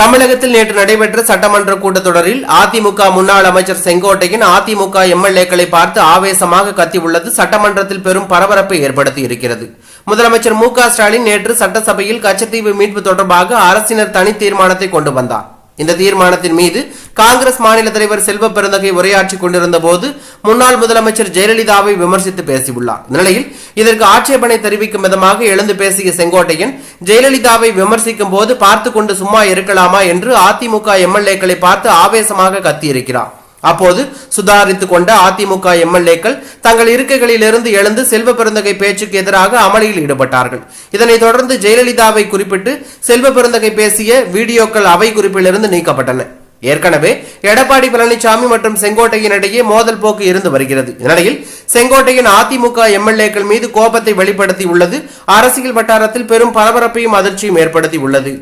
தமிழகத்தில் நேற்று நடைபெற்ற சட்டமன்ற கூட்டத்தொடரில் அதிமுக முன்னாள் அமைச்சர் செங்கோட்டையின் அதிமுக எம்எல்ஏக்களை பார்த்து ஆவேசமாக கத்தியுள்ளது சட்டமன்றத்தில் பெரும் பரபரப்பை ஏற்படுத்தி இருக்கிறது. முதலமைச்சர் மு க ஸ்டாலின் நேற்று சட்டசபையில் கச்சத்தீவு மீட்பு தொடர்பாக அரசினர் தனி தீர்மானத்தை கொண்டு வந்தார். இந்த தீர்மானத்தின் மீது காங்கிரஸ் மாநில தலைவர் செல்வ பெருந்தகை உரையாற்றிக் கொண்டிருந்த போது முன்னாள் முதலமைச்சர் ஜெயலலிதாவை விமர்சித்து பேசியுள்ளார். நிலையில் இதற்கு ஆட்சேபனை தெரிவிக்கும் விதமாக எழுந்து பேசிய செங்கோட்டையன் ஜெயலலிதாவை விமர்சிக்கும் போது பார்த்து கொண்டு சும்மா இருக்கலாமா? என்று அதிமுக எம்எல்ஏக்களை பார்த்து ஆவேசமாக கத்தியிருக்கிறார். அப்போது சுதாரித்து கொண்ட அதிமுக எம்எல்ஏக்கள் தங்கள் இருக்கைகளிலிருந்து எழுந்து செல்வ பெருந்தகை பேச்சுக்கு எதிராக அமளியில் ஈடுபட்டார்கள். இதனைத் தொடர்ந்து ஜெயலலிதாவை குறிப்பிட்டு செல்வ பெருந்தகை பேசிய வீடியோக்கள் அவை குறிப்பிலிருந்து நீக்கப்பட்டன. ஏற்கனவே எடப்பாடி பழனிசாமி மற்றும் செங்கோட்டையின் இடையே மோதல் போக்கு இருந்து வருகிறது. இந்நிலையில் செங்கோட்டையின் அதிமுக எம்எல்ஏக்கள் மீது கோபத்தை வெளிப்படுத்தி உள்ளது அரசியல் வட்டாரத்தில் பெரும் பரபரப்பையும் அதிர்ச்சியும் ஏற்படுத்தி உள்ளது